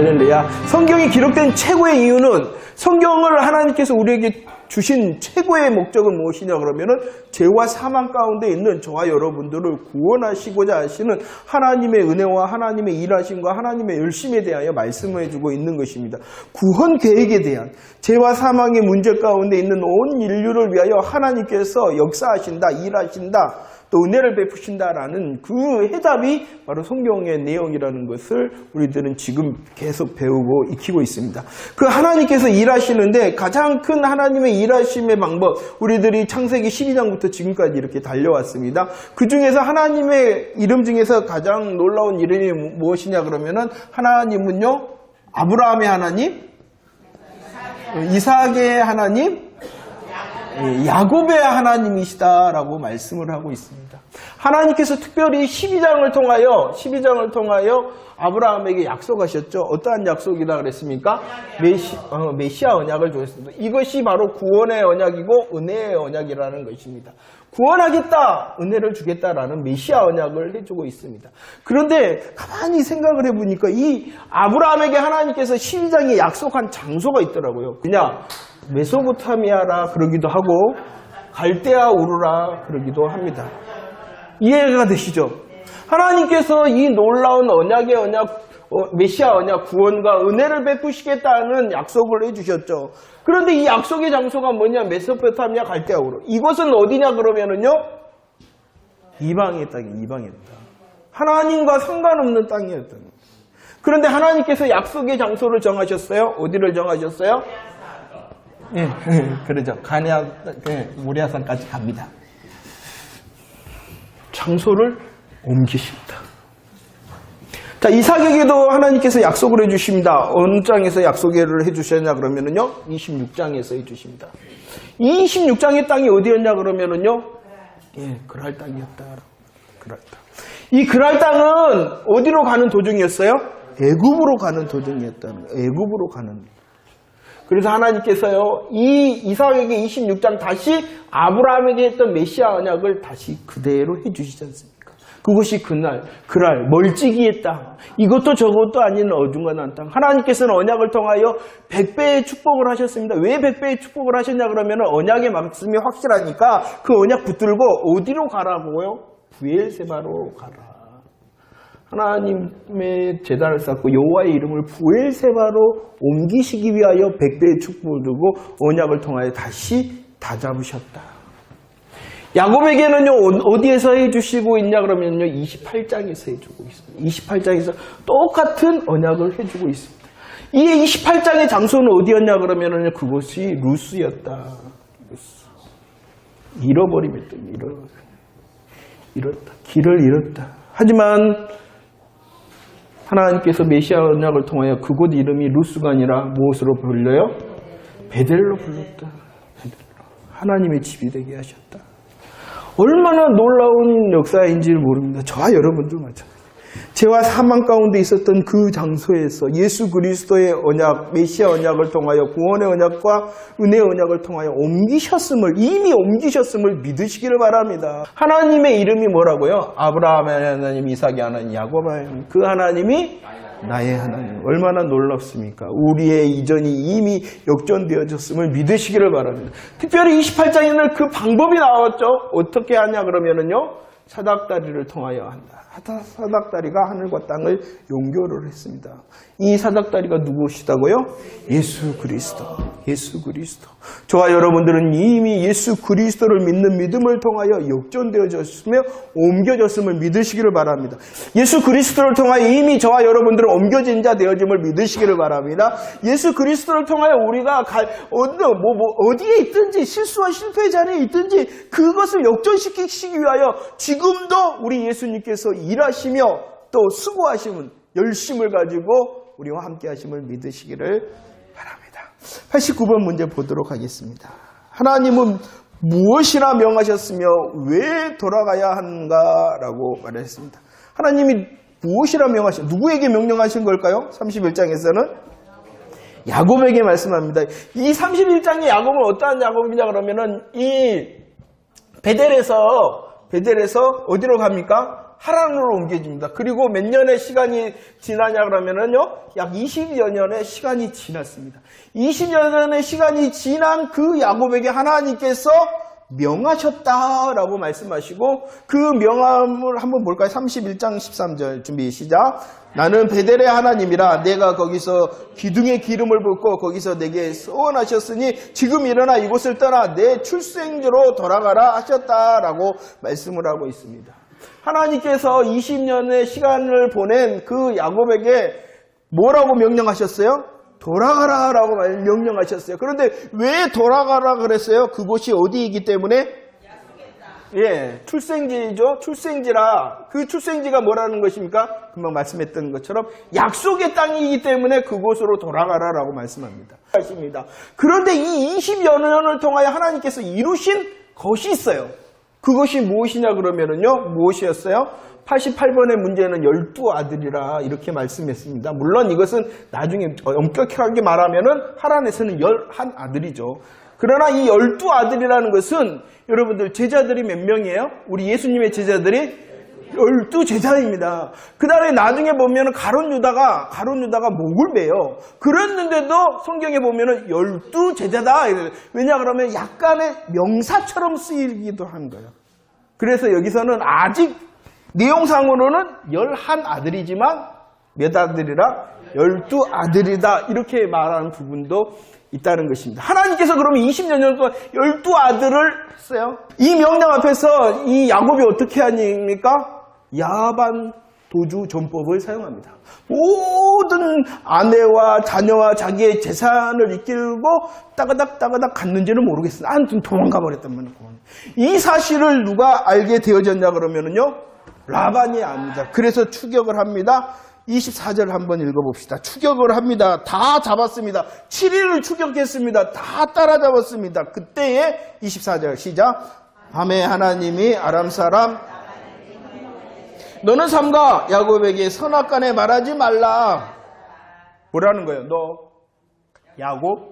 할렐루야. 성경이 기록된 최고의 이유는 성경을 하나님께서 우리에게 주신 최고의 목적은 무엇이냐 그러면은 죄와 사망 가운데 있는 저와 여러분들을 구원하시고자 하시는 하나님의 은혜와 하나님의 일하심과 하나님의 열심에 대하여 말씀을 해주고 있는 것입니다. 구원 계획에 대한 죄와 사망의 문제 가운데 있는 온 인류를 위하여 하나님께서 역사하신다, 일하신다, 또 은혜를 베푸신다라는 그 해답이 바로 성경의 내용이라는 것을 우리들은 지금 계속 배우고 익히고 있습니다. 그 하나님께서 일하시는데 가장 큰 하나님의 일하심의 방법, 우리들이 창세기 12장부터 지금까지 이렇게 달려왔습니다. 그 중에서 하나님의 이름 중에서 가장 놀라운 이름이 무엇이냐 그러면은 하나님은요, 아브라함의 하나님, 이삭의 하나님, 예, 야곱의 하나님이시다라고 말씀을 하고 있습니다. 하나님께서 특별히 12장을 통하여 12장을 통하여 아브라함에게 약속하셨죠. 어떠한 약속이라 그랬습니까? 메시, 어, 메시아 언약을 주셨습니다. 이것이 바로 구원의 언약이고 은혜의 언약이라는 것입니다. 구원하겠다, 은혜를 주겠다라는 메시아 언약을 해주고 있습니다. 그런데 가만히 생각을 해보니까 이 아브라함에게 하나님께서 12장에 약속한 장소가 있더라고요. 그냥 메소포타미아라 그러기도 하고 갈대아 우르라 그러기도 합니다. 이해가 되시죠? 하나님께서 이 놀라운 언약의 언약, 어, 메시아 언약 구원과 은혜를 베푸시겠다는 약속을 해주셨죠. 그런데 이 약속의 장소가 뭐냐? 메소포타미아 갈대아 우르. 이곳은 어디냐 그러면은요? 이방의 땅이 이방의 땅. 하나님과 상관없는 땅이었던. 그런데 하나님께서 약속의 장소를 정하셨어요. 어디를 정하셨어요? 예, 그러죠. 가냐, 예, 모리아산까지 갑니다. 장소를 옮기십니다. 자, 이삭에게도 하나님께서 약속을 해주십니다. 어느 장에서 약속을 해주셨냐 그러면은요, 26장에서 해주십니다. 이 26장의 땅이 어디였냐 그러면은요, 예, 그랄 땅이었다. 그랄 땅. 이 그랄 땅은 어디로 가는 도중이었어요? 애굽으로 가는 도중이었다는. 애굽으로 가는. 그래서 하나님께서요, 이 이삭에게 26장 다시 아브라함에게 했던 메시아 언약을 다시 그대로 해주시지 않습니까? 그것이 그날, 그날, 멀찍이의 땅. 이것도 저것도 아닌 어중간한 땅. 하나님께서는 언약을 통하여 백배의 축복을 하셨습니다. 왜 백배의 축복을 하셨냐 그러면 언약의 말씀이 확실하니까 그 언약 붙들고 어디로 가라고요? 부엘세바로 가라. 하나님의 재단을 쌓고 여호와의 이름을 부엘세바로 옮기시기 위하여 백배의 축복을 두고 언약을 통하여 다시 다잡으셨다. 야곱에게는요 어디에서 해주시고 있냐 그러면요 28장에서 해주고 있습니다. 28장에서 똑같은 언약을 해주고 있습니다. 이 28장의 장소는 어디였냐 그러면요 그것이 루스였다. 루스. 잃어버리면 또 잃어 잃었다. 길을 잃었다. 하지만 하나님께서 메시아 언약을 통하여 그곳 이름이 루스가 아니라 무엇으로 불려요? 베델로 불렀다. 하나님의 집이 되게 하셨다. 얼마나 놀라운 역사인지를 모릅니다. 저와 여러분도 마찬가지. 죄와 사망 가운데 있었던 그 장소에서 예수 그리스도의 언약, 메시아 언약을 통하여 구원의 언약과 은혜의 언약을 통하여 옮기셨음을 이미 옮기셨음을 믿으시기를 바랍니다. 하나님의 이름이 뭐라고요? 아브라함의 하나님, 이삭의 하나님, 야곱의 하나님. 그 하나님이 나의 하나님. 얼마나 놀랍습니까? 우리의 이전이 이미 역전되어졌음을 믿으시기를 바랍니다. 특별히 28장에는 그 방법이 나왔죠. 어떻게 하냐 그러면은요. 사닥다리를 통하여 한다. 사닥다리가 하늘과 땅을 용교를 했습니다. 이 사닥다리가 누구시다고요? 예수 그리스도. 예수 그리스도. 저와 여러분들은 이미 예수 그리스도를 믿는 믿음을 통하여 역전되어졌으며 옮겨졌음을 믿으시기를 바랍니다. 예수 그리스도를 통하여 이미 저와 여러분들은 옮겨진 자 되어짐을 믿으시기를 바랍니다. 예수 그리스도를 통하여 우리가 갈, 어느, 뭐, 뭐, 어디에 있든지 실수와 실패의 자리에 있든지 그것을 역전시키기 위하여 지금도 우리 예수님께서 일하시며 또 수고하시는 열심을 가지고 우리와 함께 하심을 믿으시기를 바랍니다. 89번 문제 보도록 하겠습니다. 하나님은 무엇이라 명하셨으며 왜 돌아가야 한가라고 말했습니다. 하나님이 무엇이라 명하신 누구에게 명령하신 걸까요? 31장에서는 야곱에게 말씀합니다. 이 31장의 야곱은 어떠한 야곱이냐 그러면은 이 베델에서 베델에서 어디로 갑니까? 하란으로 옮겨집니다. 그리고 몇 년의 시간이 지나냐 그러면은요, 약 20여 년의 시간이 지났습니다. 20여 년의 시간이 지난 그 야곱에게 하나님께서 명하셨다라고 말씀하시고 그 명함을 한번 볼까요? 31장 13절 준비 시작. 나는 베델의 하나님이라 내가 거기서 기둥에 기름을 붓고 거기서 내게 소원하셨으니 지금 일어나 이곳을 떠나 내 출생지로 돌아가라 하셨다라고 말씀을 하고 있습니다. 하나님께서 20년의 시간을 보낸 그 야곱에게 뭐라고 명령하셨어요? 돌아가라 라고 말- 명령하셨어요. 그런데 왜 돌아가라 그랬어요? 그곳이 어디이기 때문에? 예, 출생지죠. 출생지라 그 출생지가 뭐라는 것입니까? 금방 말씀했던 것처럼 약속의 땅이기 때문에 그곳으로 돌아가라라고 말씀합니다. 그런데 이 20여 년을 통하여 하나님께서 이루신 것이 있어요. 그것이 무엇이냐 그러면은요, 무엇이었어요? 88번의 문제는 열두 아들이라 이렇게 말씀했습니다. 물론 이것은 나중에 엄격하게 말하면은 하란에서는 열한 아들이죠. 그러나 이 열두 아들이라는 것은 여러분들 제자들이 몇 명이에요? 우리 예수님의 제자들이 열두 제자입니다. 그 다음에 나중에 보면은 가론 유다가 가론 유다가 목을 베요. 그랬는데도 성경에 보면은 열두 제자다. 왜냐 그러면 약간의 명사처럼 쓰이기도 한 거예요. 그래서 여기서는 아직 내용상으로는 열한 아들이지만 몇 아들이라 열두 아들이다 이렇게 말하는 부분도 있다는 것입니다. 하나님께서 그러면 20년 년 동안 열두 아들을 했어요. 이 명령 앞에서 이 야곱이 어떻게 하니까 야반 도주 전법을 사용합니다. 모든 아내와 자녀와 자기의 재산을 이끌고 따가닥 따가닥 갔는지는 모르겠어요. 아무튼 도망가 버렸단 말이에요. 이 사실을 누가 알게 되어졌냐 그러면은요. 라반이 압니다. 그래서 추격을 합니다. 24절 한번 읽어봅시다. 추격을 합니다. 다 잡았습니다. 7일을 추격했습니다. 다 따라잡았습니다. 그때에 24절 시작. 밤에 하나님이 아람 사람 너는 삼가. 야곱에게 선악간에 말하지 말라. 뭐라는 거예요? 너 야곱?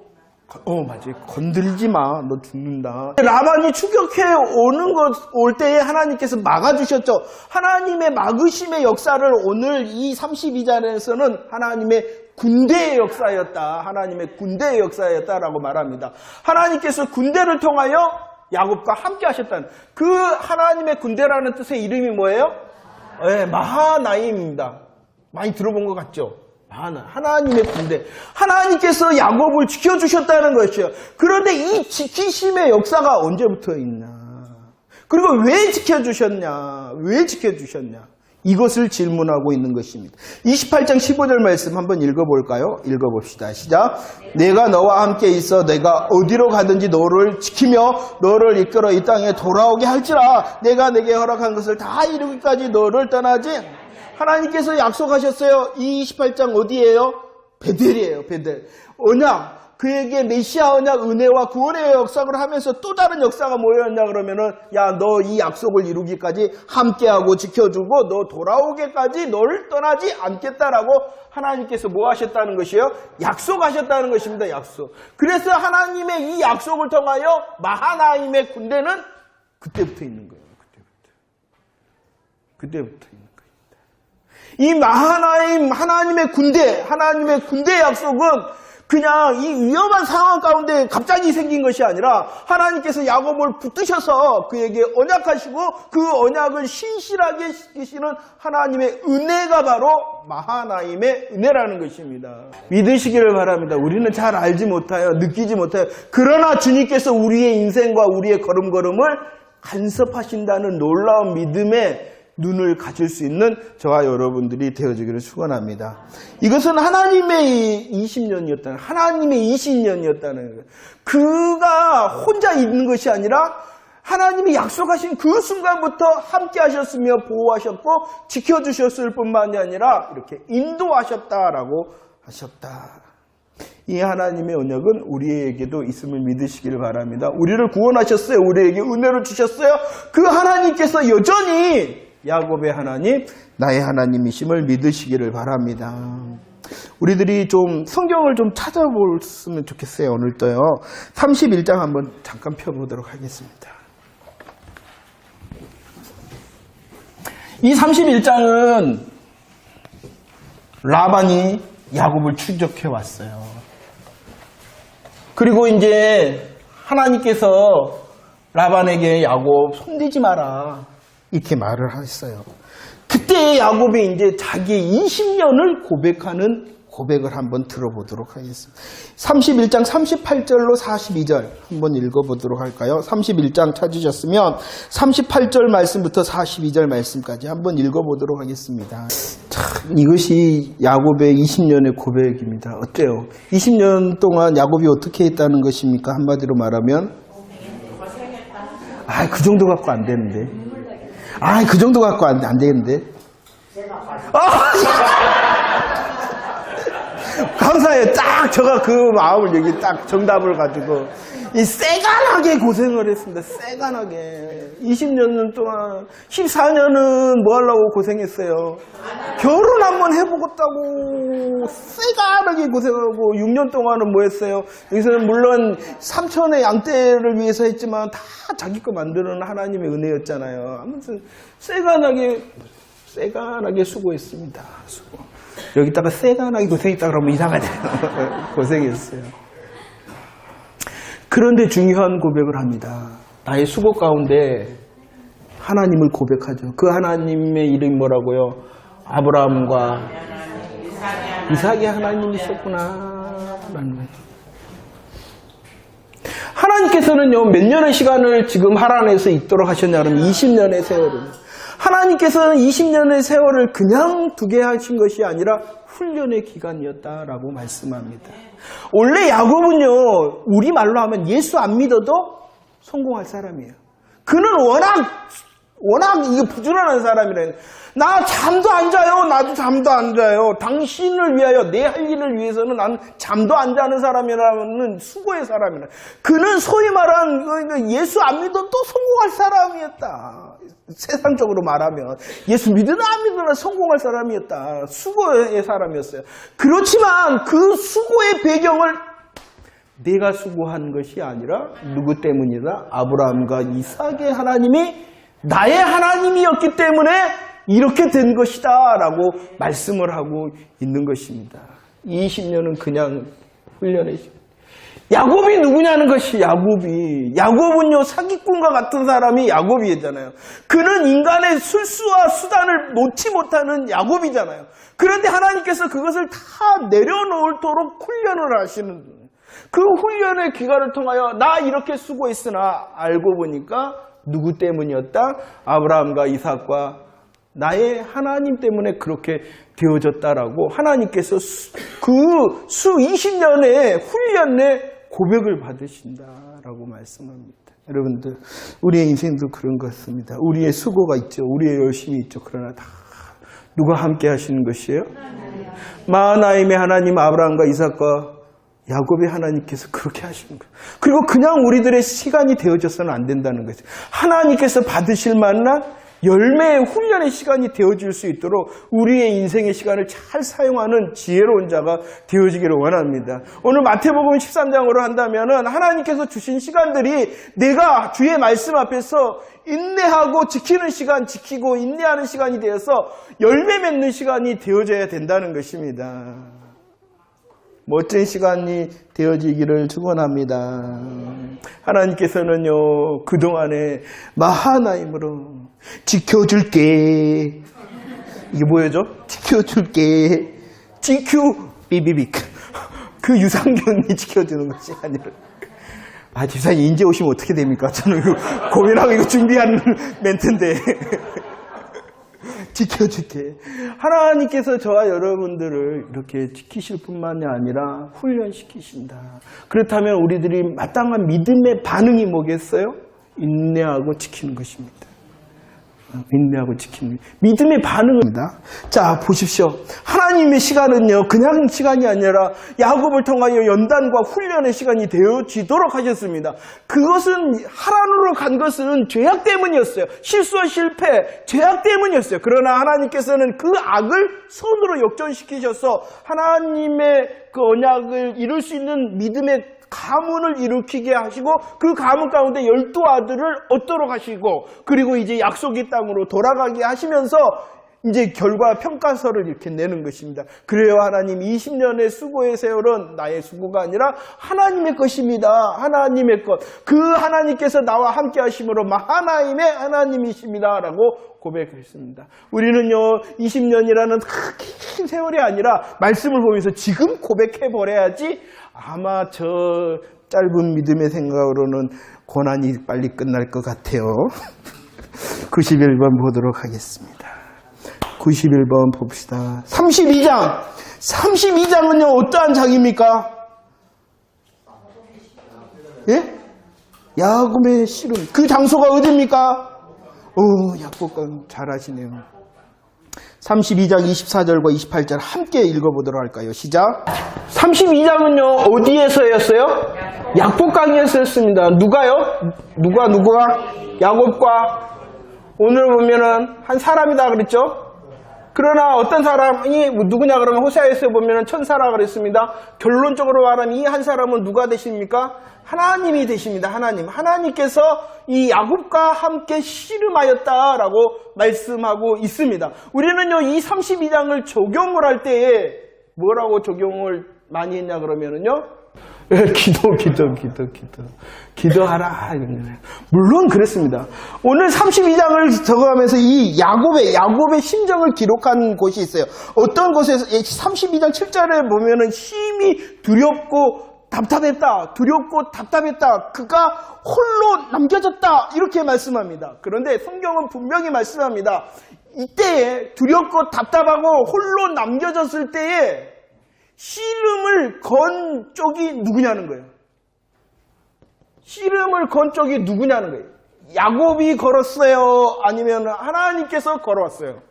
어 맞지. 건들지 마. 너 죽는다. 라반이 추격해 오는 것 올 때에 하나님께서 막아주셨죠. 하나님의 막으심의 역사를 오늘 이 32장에서는 하나님의 군대의 역사였다. 하나님의 군대의 역사였다라고 말합니다. 하나님께서 군대를 통하여 야곱과 함께 하셨다는 그 하나님의 군대라는 뜻의 이름이 뭐예요? 네, 마하나임입니다 많이 들어본 것 같죠? 하나, 하나님의 군대. 하나님께서 야곱을 지켜주셨다는 것이에요. 그런데 이 지키심의 역사가 언제부터 있나? 그리고 왜 지켜주셨냐? 왜 지켜주셨냐? 이것을 질문하고 있는 것입니다. 28장 15절 말씀 한번 읽어볼까요? 읽어봅시다. 시작. 내가 너와 함께 있어 내가 어디로 가든지 너를 지키며 너를 이끌어 이 땅에 돌아오게 할지라 내가 내게 허락한 것을 다 이루기까지 너를 떠나지 하나님께서 약속하셨어요. 이 28장 어디예요? 베델이에요. 베델. 언약. 그에게 메시아 언약 은혜와 구원의 역사를 하면서 또 다른 역사가 뭐였냐 그러면은 야 너 이 약속을 이루기까지 함께하고 지켜주고 너 돌아오게까지 너를 떠나지 않겠다라고 하나님께서 뭐 하셨다는 것이요? 약속하셨다는 것입니다. 약속. 그래서 하나님의 이 약속을 통하여 마하나임의 군대는 그때부터 있는 거예요. 그때부터. 그때부터 있는 거예요. 이 마하나임 하나님의 군대, 하나님의 군대 약속은 그냥 이 위험한 상황 가운데 갑자기 생긴 것이 아니라 하나님께서 야곱을 붙드셔서 그에게 언약하시고 그 언약을 신실하게 지키시는 하나님의 은혜가 바로 마하나임의 은혜라는 것입니다. 믿으시기를 바랍니다. 우리는 잘 알지 못해요. 느끼지 못해요. 그러나 주님께서 우리의 인생과 우리의 걸음걸음을 간섭하신다는 놀라운 믿음의 눈을 가질 수 있는 저와 여러분들이 되어지기를 축원합니다. 이것은 하나님의 20년이었다는 하나님의 20년이었다는 거예요. 그가 혼자 있는 것이 아니라 하나님이 약속하신 그 순간부터 함께 하셨으며 보호하셨고 지켜주셨을 뿐만이 아니라 이렇게 인도하셨다라고 하셨다. 이 하나님의 언약은 우리에게도 있음을 믿으시기를 바랍니다. 우리를 구원하셨어요. 우리에게 은혜를 주셨어요. 그 하나님께서 여전히 야곱의 하나님, 나의 하나님이심을 믿으시기를 바랍니다. 우리들이 좀 성경을 좀 찾아보면 좋겠어요. 오늘도요. 31장 한번 잠깐 펴보도록 하겠습니다. 이 31장은 라반이 야곱을 추적해 왔어요. 그리고 이제 하나님께서 라반에게 야곱 손대지 마라 이렇게 말을 하셨어요. 그때 야곱이 이제 자기의 20년을 고백하는 고백을 한번 들어보도록 하겠습니다. 31장 38절로 42절 한번 읽어보도록 할까요? 31장 찾으셨으면 38절 말씀부터 42절 말씀까지 한번 읽어보도록 하겠습니다. 참, 이것이 야곱의 20년의 고백입니다. 어때요? 20년 동안 야곱이 어떻게 했다는 것입니까? 한마디로 말하면 아, 그 정도 갖고 안 되는데. 아, 그 정도 갖고 안, 안 되겠는데. 감사해요. 딱 제가 그 마음을 여기 딱 정답을 가지고 이 세간하게 고생을 했습니다. 세간하게 20년 동안 14년은 뭐 하려고 고생했어요. 결혼 한번 해보겠다고 세간하게 고생하고 6년 동안은 뭐 했어요. 여기서는 물론 삼천의 양떼를 위해서 했지만 다 자기 거 만드는 하나님의 은혜였잖아요. 아무튼 세간하게 세간하게 수고했습니다. 수고. 여기다가 세간하게 고생했다 그러면 이상하잖아요. 고생했어요. 그런데 중요한 고백을 합니다. 나의 수고 가운데 하나님을 고백하죠. 그 하나님의 이름이 뭐라고요? 아브라함과 이삭의 하나님이셨구나. 라는 거예요. 하나님께서는요, 몇 년의 시간을 지금 하란에서 있도록 하셨냐면 20년의 세월을. 하나님께서는 20년의 세월을 그냥 두게 하신 것이 아니라 훈련의 기간이었다라고 말씀합니다. 원래 야곱은요, 우리 말로 하면 예수 안 믿어도 성공할 사람이에요. 그는 워낙, 워낙 이게 부지런한 사람이라는 나 잠도 안 자요. 나도 잠도 안 자요. 당신을 위하여 내 할 일을 위해서는 난 잠도 안 자는 사람이라는 수고의 사람이라. 그는 소위 말한 그러니까 예수 안 믿어도 성공할 사람이었다. 세상적으로 말하면 예수 믿으나 안 믿으나 성공할 사람이었다. 수고의 사람이었어요. 그렇지만 그 수고의 배경을 내가 수고한 것이 아니라 누구 때문이다? 아브라함과 이삭의 하나님이 나의 하나님이었기 때문에 이렇게 된 것이다 라고 말씀을 하고 있는 것입니다. 20년은 그냥 시간. 야곱이 누구냐는 것이 야곱이. 야곱은요, 사기꾼과 같은 사람이 야곱이잖아요. 그는 인간의 술수와 수단을 놓지 못하는 야곱이잖아요. 그런데 하나님께서 그것을 다 내려놓을도록 훈련을 하시는 그 훈련의 기간을 통하여 나 이렇게 수고했으나 알고 보니까 누구 때문이었다? 아브라함과 이삭과 나의 하나님 때문에 그렇게 되어졌다라고 하나님께서 그 수 20년의 훈련의 고백을 받으신다라고 말씀합니다. 여러분들, 우리의 인생도 그런 것 같습니다. 우리의 수고가 있죠. 우리의 열심이 있죠. 그러나 다 누가 함께 하시는 것이에요? 마하나임의 하나님 아브라함과 이삭과 야곱의 하나님께서 그렇게 하시는 거예요. 그리고 그냥 우리들의 시간이 되어져서는 안 된다는 거죠. 하나님께서 받으실 만한 열매의 훈련의 시간이 되어질 수 있도록 우리의 인생의 시간을 잘 사용하는 지혜로운 자가 되어지기를 원합니다. 오늘 마태복음 13장으로 한다면 하나님께서 주신 시간들이 내가 주의 말씀 앞에서 인내하고 지키는 시간, 지키고 인내하는 시간이 되어서 열매 맺는 시간이 되어져야 된다는 것입니다. 멋진 시간이 되어지기를 축원합니다. 하나님께서는요 그동안에 마하나임으로 지켜줄게 이게 뭐예요? 지켜줄게 지큐 비비빅 그 유상경이 지켜주는 것이 아니라 아 집사님 인제 오시면 어떻게 됩니까? 저는 이거 고민하고 이거 준비한 멘트인데 지켜줄게. 하나님께서 저와 여러분들을 이렇게 지키실 뿐만이 아니라 훈련시키신다. 그렇다면 우리들이 마땅한 믿음의 반응이 뭐겠어요? 인내하고 지키는 것입니다. 인내하고 지키는 믿음의 반응입니다. 자 보십시오. 하나님의 시간은요 그냥 시간이 아니라 야곱을 통하여 연단과 훈련의 시간이 되어지도록 하셨습니다. 그것은 하란으로 간 것은 죄악 때문이었어요. 실수와 실패, 죄악 때문이었어요. 그러나 하나님께서는 그 악을 선으로 역전시키셔서 하나님의 그 언약을 이룰 수 있는 믿음의 가문을 일으키게 하시고 그 가문 가운데 열두 아들을 얻도록 하시고 그리고 이제 약속의 땅으로 돌아가게 하시면서 이제 결과 평가서를 이렇게 내는 것입니다. 그래요 하나님 20년의 수고의 세월은 나의 수고가 아니라 하나님의 것입니다. 하나님의 것. 그 하나님께서 나와 함께 하심으로 하나님의 하나님이십니다. 라고 고백했습니다. 우리는요 20년이라는 긴 세월이 아니라 말씀을 보면서 지금 고백해 버려야지 아마 저 짧은 믿음의 생각으로는 고난이 빨리 끝날 것 같아요. 91번 보도록 하겠습니다. 91번 봅시다. 32장. 32장은요, 어떠한 장입니까? 예? 야곱의 씨름. 그 장소가 어디입니까? 오, 약복강 잘하시네요. 32장 24절과 28절 함께 읽어보도록 할까요? 시작. 32장은요, 어디에서 였어요? 약복강에서 였습니다. 누가요? 누가, 누가? 야곱과 오늘 보면은 한 사람이다 그랬죠? 그러나 어떤 사람이 뭐 누구냐 그러면 호세아에서 보면은 천사라 그랬습니다. 결론적으로 말하면 이 한 사람은 누가 되십니까? 하나님이 되십니다. 하나님. 하나님께서 이 야곱과 함께 씨름하였다라고 말씀하고 있습니다. 우리는요, 이 32장을 적용을 할 때에 뭐라고 적용을 많이 했냐 그러면은요, 예, 기도, 기도, 기도, 기도. 기도하라. 물론 그랬습니다. 오늘 32장을 적어가면서 이 야곱의, 야곱의 심정을 기록한 곳이 있어요. 어떤 곳에서, 32장 7절에 보면은 심히 두렵고 답답했다. 두렵고 답답했다. 그가 홀로 남겨졌다. 이렇게 말씀합니다. 그런데 성경은 분명히 말씀합니다. 이때에 두렵고 답답하고 홀로 남겨졌을 때에 씨름을 건 쪽이 누구냐는 거예요. 씨름을 건 쪽이 누구냐는 거예요. 야곱이 걸었어요? 아니면 하나님께서 걸어왔어요?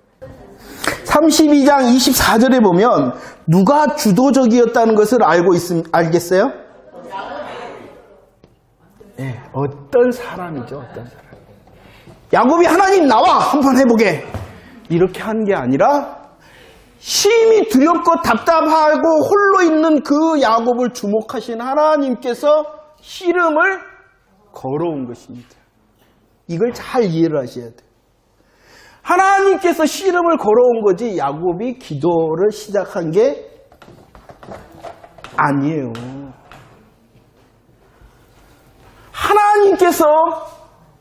32장 24절에 보면 누가 주도적이었다는 것을 알고 있음, 알겠어요? 네, 어떤 사람이죠, 어떤 사람. 야곱이 하나님 나와 한번 해보게 이렇게 한 게 아니라 심히 두렵고 답답하고 홀로 있는 그 야곱을 주목하신 하나님께서 씨름을 걸어온 것입니다. 이걸 잘 이해를 하셔야 돼요. 하나님께서 씨름을 걸어온 거지 야곱이 기도를 시작한 게 아니에요. 하나님께서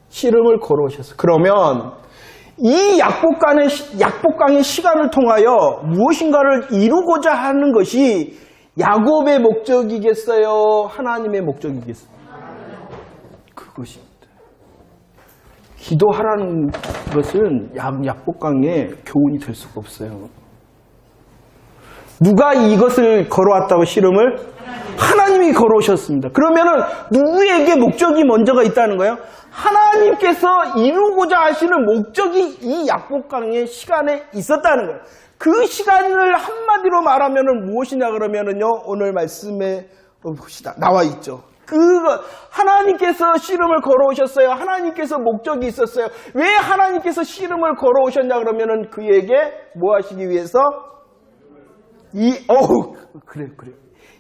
씨름을 걸어오셨어요. 그러면 이 약복강의, 약복강의 시간을 통하여 무엇인가를 이루고자 하는 것이 야곱의 목적이겠어요? 하나님의 목적이겠어요? 그것입니다. 기도하라는 것은 약, 약복강의 교훈이 될 수가 없어요. 누가 이것을 걸어왔다고 씨름을? 하나님이 걸어오셨습니다. 그러면은 누구에게 목적이 먼저가 있다는 거예요? 하나님께서 이루고자 하시는 목적이 이 약복강의 시간에 있었다는 거예요. 그 시간을 한마디로 말하면은 무엇이냐 그러면은요, 오늘 말씀에 봅시다. 나와 있죠. 그 하나님께서 씨름을 걸어오셨어요. 하나님께서 목적이 있었어요. 왜 하나님께서 씨름을 걸어오셨냐 그러면은 그에게 뭐 하시기 위해서 이 어우 그래 그래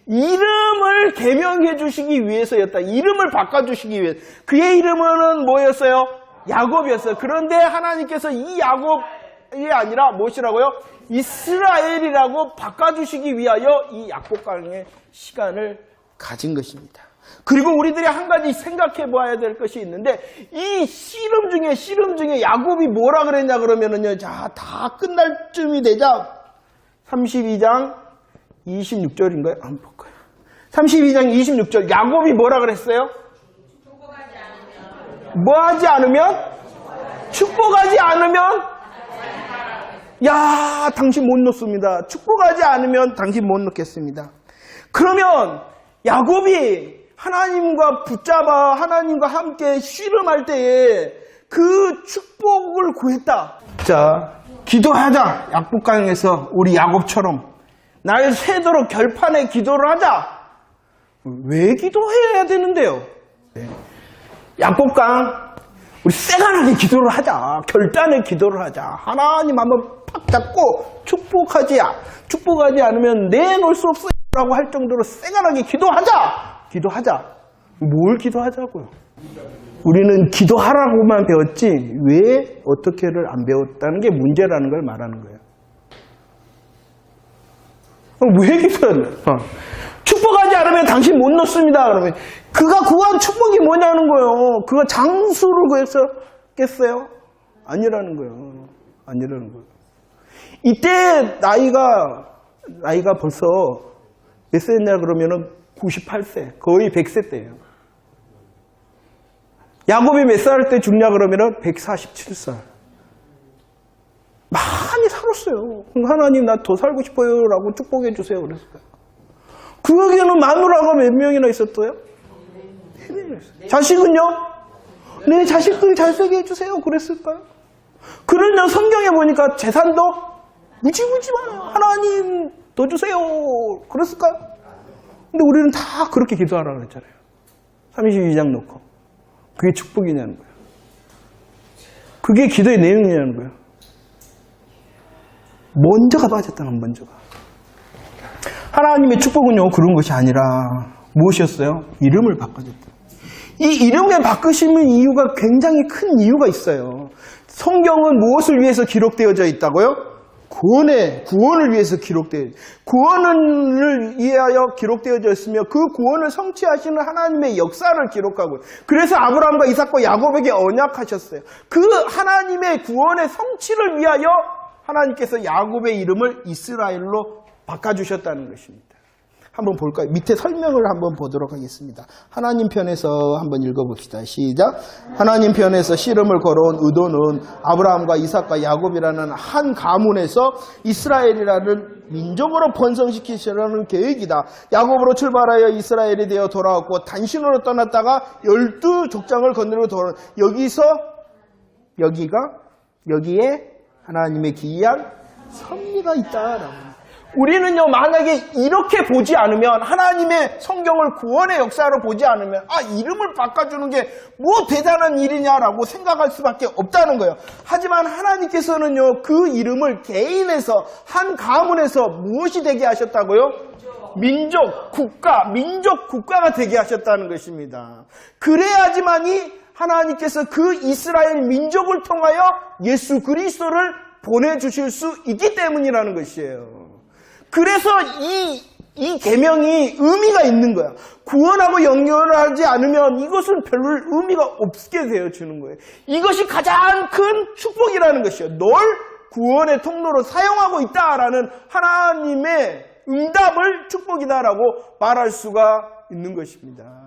이름을 개명해 주시기 위해서였다. 이름을 바꿔 주시기 위해. 그의 이름은 뭐였어요? 야곱이었어요. 그런데 하나님께서 이 야곱이 아니라 무엇이라고요? 이스라엘이라고 바꿔 주시기 위하여 이 약복강의 시간을 가진 것입니다. 그리고 우리들이 한 가지 생각해 보아야 될 것이 있는데 이 씨름 중에 씨름 중에 야곱이 뭐라 그랬냐 그러면은요. 자, 다 끝날 쯤이 되자 32장 26절인가요? 한번 볼까요? 32장 26절. 야곱이 뭐라 그랬어요? 뭐 하지 않으면? 축복하지 않으면? 야, 당신 못 놓습니다. 축복하지 않으면 당신 못 놓겠습니다. 그러면 야곱이 하나님과 붙잡아 하나님과 함께 씨름할 때에 그 축복을 구했다. 자, 기도하자. 약복강에서 우리 야곱처럼 날 새도록 결판에 기도를 하자. 왜 기도해야 되는데요? 네. 약복강 우리 세간하게 기도를 하자. 결단의 기도를 하자. 하나님 한번 팍 잡고 축복하지. 축복하지 않으면 내놓을 수 없어 라고 할 정도로 세간하게 기도하자. 기도하자. 뭘 기도하자고요? 우리는 기도하라고만 배웠지 왜 어떻게를 안 배웠다는 게 문제라는 걸 말하는 거예요. 어, 왜 기도했나? 어. 축복하지 않으면 당신 못 넣습니다. 그러면 그가 구한 축복이 뭐냐는 거예요. 그가 장수를 구했었겠어요? 아니라는 거예요. 아니라는 거예요. 이때 나이가 나이가 벌써 몇 세냐 그러면은 98세, 거의 100세 때예요. 야곱이 몇 살 때 죽냐 그러면은 147살. 많이 살았어요. 하나님 나 더 살고 싶어요라고 축복해 주세요 그랬어요. 그에게는 마누라가 몇 명이나 있었어요? 자식은요? 네 자식들 잘 살게 해주세요 그랬을까요? 그러냐 성경에 보니까 재산도 무지무지 많아요. 하나님 더 주세요. 그랬을까요? 근데 우리는 다 그렇게 기도하라고 그랬잖아요. 32장 놓고. 그게 축복이냐는 거예요. 그게 기도의 내용이냐는 거예요. 먼저가 빠졌다는 먼저가. 하나님의 축복은요, 그런 것이 아니라 무엇이었어요? 이름을 바꿔줬다. 이 이름에 바꾸시는 이유가 굉장히 큰 이유가 있어요. 성경은 무엇을 위해서 기록되어져 있다고요? 구원에, 구원을 위해서 기록되어, 구원을 위하여 기록되어져 있으며 그 구원을 성취하시는 하나님의 역사를 기록하고, 그래서 아브라함과 이삭과 야곱에게 언약하셨어요. 그 하나님의 구원의 성취를 위하여 하나님께서 야곱의 이름을 이스라엘로 바꿔 주셨다는 것입니다. 한번 볼까요? 밑에 설명을 한번 보도록 하겠습니다. 하나님 편에서 한번 읽어봅시다. 시작. 하나님 편에서 씨름을 걸어온 의도는 아브라함과 이삭과 야곱이라는 한 가문에서 이스라엘이라는 민족으로 번성시키시려는 계획이다. 야곱으로 출발하여 이스라엘이 되어 돌아왔고 단신으로 떠났다가 열두 족장을 건너고 돌아 여기서 여기가 여기에 하나님의 기이한 섭리가 있다라고. 우리는요, 만약에 이렇게 보지 않으면, 하나님의 성경을 구원의 역사로 보지 않으면, 아, 이름을 바꿔주는 게 뭐 대단한 일이냐라고 생각할 수밖에 없다는 거예요. 하지만 하나님께서는요, 그 이름을 개인에서, 한 가문에서 무엇이 되게 하셨다고요? 민족, 국가, 민족, 국가가 되게 하셨다는 것입니다. 그래야지만이 하나님께서 그 이스라엘 민족을 통하여 예수 그리스도를 보내주실 수 있기 때문이라는 것이에요. 그래서 이, 이 계명이 의미가 있는 거야. 구원하고 연결하지 않으면 이것은 별로 의미가 없게 되어지는 거예요. 이것이 가장 큰 축복이라는 것이에요. 널 구원의 통로로 사용하고 있다라는 하나님의 응답을 축복이다라고 말할 수가 있는 것입니다.